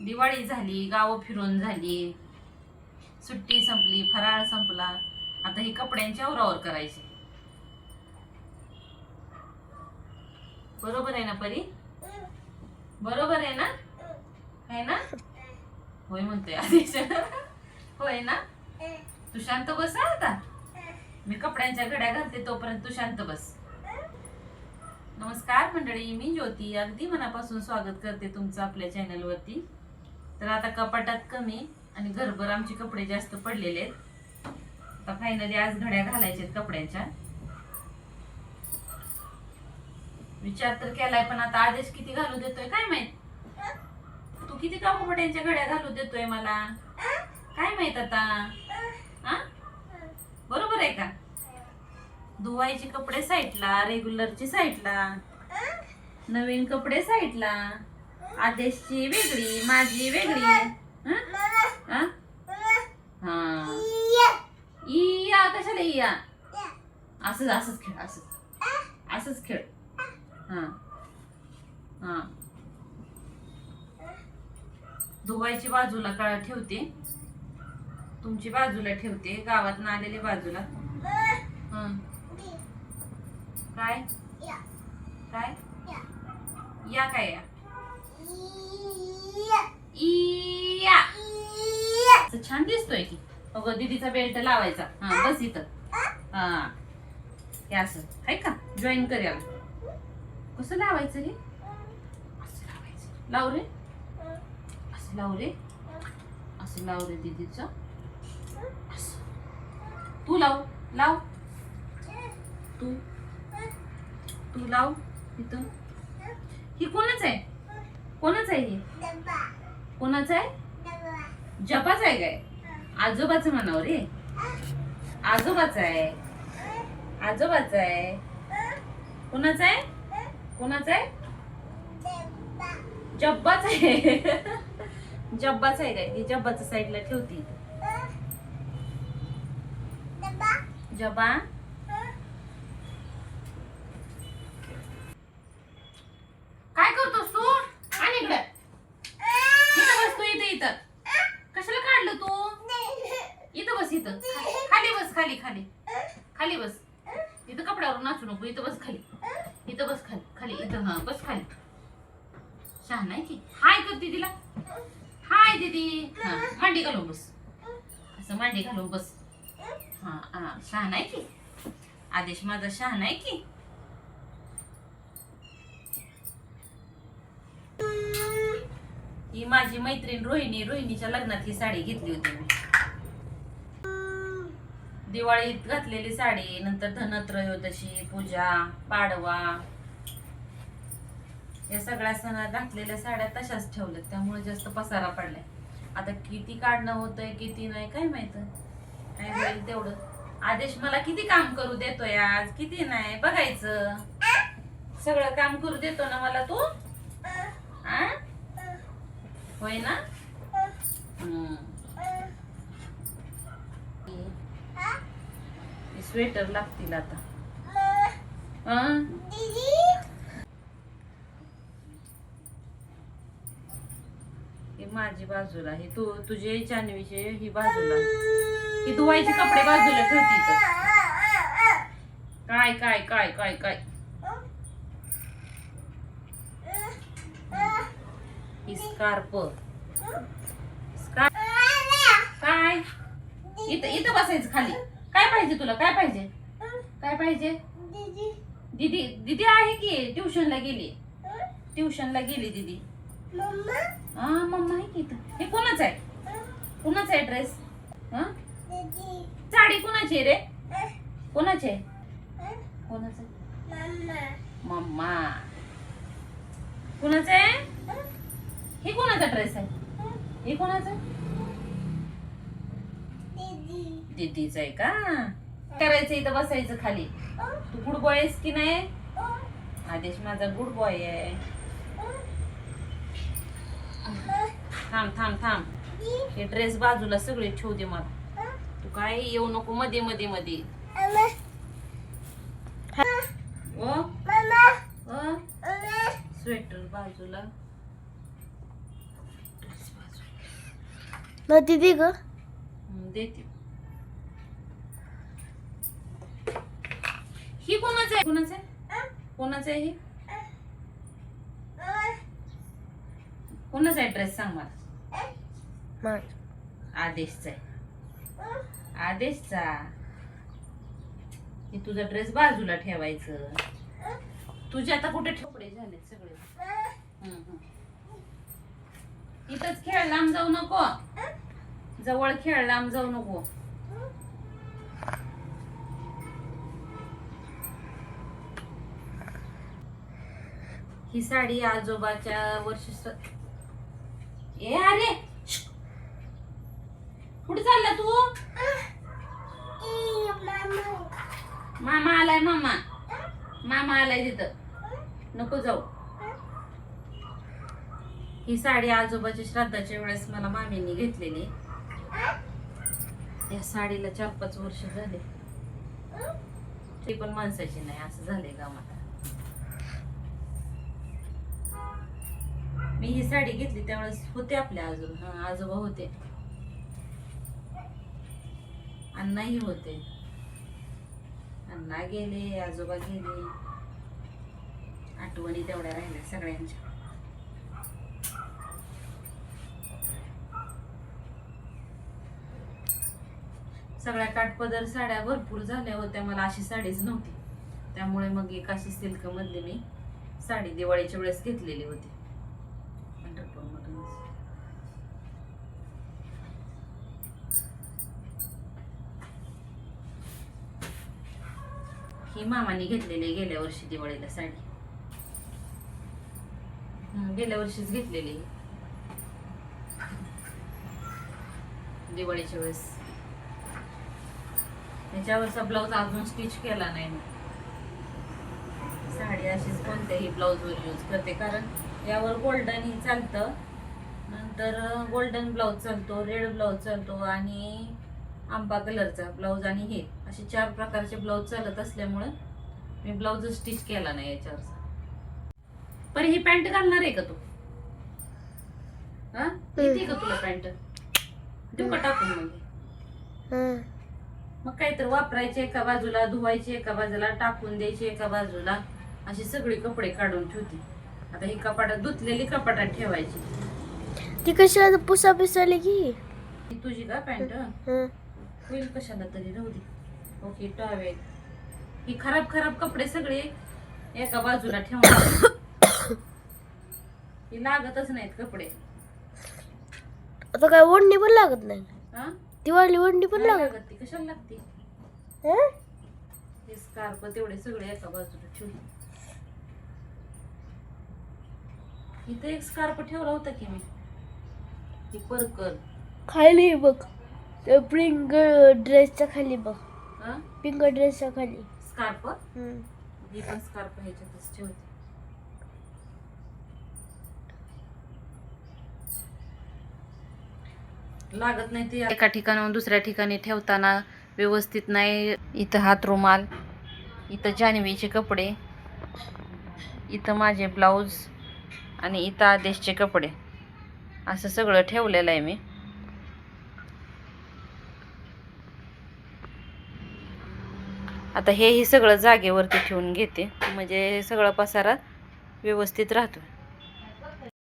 दिवाळी झाली गाव फिरून झाली सुट्टी संपली फराळ संपला आता हे कपड्यांच्या उरावर करायची. बरोबर आहे ना परी? बरोबर आहे ना? आहे ना? होय म्हणतोय आधीच होय ना? तू शांत बस आता. मी कपड्यांच्या घड्या घालते तोपर्यंत तू शांत बस. नमस्कार मंडळी मी ज्योती. अगदी मनापासून स्वागत करते तुमचं आपल्या चॅनलवरती तर आता कपाटात कमी आणि घरभर आमचे कपडे जास्त पडलेले आहेत. आता फायनली आज घड्या घालायच्या आहेत कपड्यांच्या. विचार तर केलाय पण आता आदेश किती घालू देतोय काय माहीत? तू किती कपड्यांच्या घड्या घालू देतोय मला? काय माहीत आता? हा बरोबर आहे का? धुवायचे कपडे साईडला रेग्युलरची साईडला नवीन कपडे साईडला आदेशची वेगळी माझी वेगळी. हं? हं? हा. इया कशाला इया असंच असंच खेळ असंच. असंच खेळ. हा. हा. धुवायची बाजूला का ठेवते. तुमची बाजूला ठेवते. गावात आलेली बाजूला. हं. काय? काय? या काय या? इया असं छान दिसतोय की. अगं दीदीचा बेल्ट लावायचा. हा बस इथं. हा. हे असं. आहे का? जॉईन करूया कसं लावायचं रे? असं लावायचं. लाव रे. असं लाव रे. असं लाव रे दीदीचं. असं. तू लाव. लाव. तू. तू लाव. इथं. ही कोणच आहे? कोणाच आहे ही? कोणाच आहे? जपाच आहे काय? आजोबाचं म्हणाव रे. आजोबाच आहे. आजोबाच आहे. कोणाच आहे? कोणाच आहे? जब्बाच आहे. जब्बाच आहे काय? ही जब्बाच्या साईडला ठेवती जबा काय करतोस तू आणि इकडे इथं बस तू इथं इथं कशाला काढलं तू इथं बस इथं. खाली बस खाली खाली. खाली बस. इथं कपड्यावर नाचू नको. इथं बस खाली. इथं बस खाली. खाली. इथं हा बस खाली. शहाणा आहे की? हाय कर दीदीला हाय दीदी. हा मांडी घालून बस. असं मांडी घालून बस. हा हा शहाण आहे की? आदेश माझा शहाण आहे की? ही माझी मैत्रीण रोहिणी रोहिणीच्या लग्नात ही साडी घेतली होती मी. दिवाळीत घातलेली साडी नंतर धनत्रयोदशी पूजा पाडवा. या सगळ्या सणात घातलेल्या साड्या तशाच ठेवल्यात त्यामुळे जास्त पसारा पडलाय. आता किती काढणं होतंय किती नाही काय माहीत? काय होईल तेवढं. आदेश मला किती काम करू देतोय आज किती नाही बघायचं. सगळं काम करू देतो ना मला तू? आ? होय ना? हम्म. हे स्वेटर लागतील आता. हं? माझी बाजूला ही तू तुझे चानवीचे ही बाजूला. ही धुवायचे कपडे बाजूला ठेवती. काय काय काय काय काय? स्कार्प. स्कार्प. काय? इथं इथं बसायचं खाली. काय पाहिजे तुला? काय पाहिजे? काय पाहिजे? दीदी. दीदी आहे की? ट्युशनला गेली. ट्युशनला गेली दीदी. हा मम्मा आहे की इथं? हे कोणाच आहे? कोणाचा आहे ड्रेस? हा? साडी कोणाची आहे रे? कोणाची आहे? कोणाचं? मम्मा. कोणाचं आहे? हे? कोणाचा ड्रेस आहे? हे? कोणाचा आहे दीदीचा आहे का? करायचं इथं बसायचं खाली. तू गुड बॉय आहेस की नाही? आदेश माझा गुड बॉय आहे. थांब थांब थांब. हे ड्रेस बाजूला सगळे ठेवू दे मला. तू काय येऊ नको मध्ये मध्ये मध्ये ओ? ओ? स्वेटर बाजूला. ना दीदी ग? हं, देते. ही कोणाचं आहे? कोणाचं आहे? कोणाचं आहे ही? कोणाचा आहे ड्रेस सांग मला? आदेशचा आहे. आदेशचा? हे तुझा ड्रेस बाजूला ठेवायचं. तुझे आता कुठे ठोपडे झाले सगळे. हं, हं. इथंच खेळ लांब जाऊ नको. जवळ खेळ लांब जाऊ नको. ही साडी आजोबाच्या वर्ष ए अरे! कुठे चालला तू? मामा आलाय मामा. मामा आलाय तिथं. नको जाऊ. ही साडी आजोबाच्या श्राद्धाच्या वेळेस मला मामींनी घेतलेली. या साडीला चार पाच वर्ष झाले. ती पण माणसाची नाही असं झालंय गावात. मी ही साडी घेतली त्यावेळेस होते आपले अजून आजोबा होते. अण्णाही होते. अण्णा गेले आजोबा गेले. आठवणी तेवढ्या राहिल्या सगळ्यांच्या. सगळ्या काठपदर साड्या भरपूर झाल्या होत्या मला अशी साडीच नव्हती. त्यामुळे मग एक अशी सिल्क मधली मी साडी दिवाळीच्या वेळेस घेतलेली होती. ही मामाने घेतलेली गेल्या वर्षी दिवाळीला साडी. गेल्या वर्षीच घेतलेली. दिवाळीच्या वेळेस. त्याच्यावरचा ब्लाऊज अजून स्टिच केला नाही साडी अशीच कोणत्याही ब्लाऊजवर यूज करते कारण यावर गोल्डन ही चालतं. नंतर गोल्डन ब्लाऊज चालतो रेड ब्लाऊज चालतो आणि आंबा कलरचा ब्लाऊज आणि हे. असे चार प्रकारचे ब्लाऊज चालत असल्यामुळे मी ब्लाऊज स्टिच केला नाही याच्यावरचा. पण ही पॅन्ट घालणार आहे का तू? हा? येते का तुला पॅन्ट देऊ का टाकून मग. हं. मग काहीतरी वापरायचे एका बाजूला धुवायचे एका बाजूला टाकून द्यायचे एका बाजूला. अशी सगळी कपडे काढून ठेवते. आता ही कपाटात धुतलेली कपाटात ठेवायची. ती कशाला पुसा पिसाली की तुझी का पॅन्ट. होईल कशाला तरी राहू दे. Okay towel. ही खराब खराब कपडे सगळे एका बाजूला ठेवा. ही लागतच नाहीत कपडे. आता काय ओढणी पण लागत नाही? हा दिवाळी ओढणी पण नाही लागत लागत ती. कशाला लागते? हं? हे स्कार्फ तेवढे सगळे एका बाजूला ठेवले इथे एक स्कार्फ ठेवला होता की मी? पर्कल खाली बघ. त्या पिंक ड्रेसच्या खाली बघ. हा? पिंक ड्रेसच्या खाली. स्कार्फ. ही पण स्कार्फ ह्याच्यातच ठेवते. लागत नाही ते. एका ठिकाणाहून दुसऱ्या ठिकाणी ठेवताना व्यवस्थित नाही. इथं हात रुमाल इथं जान्हवीचे कपडे इथं माझे ब्लाऊज आणि इथं आदेशचे कपडे. असं सगळं ठेवलेलं आहे मी. आता हेही सगळं जागेवरती ठेवून घेते. म्हणजे सगळं पसारा व्यवस्थित राहतो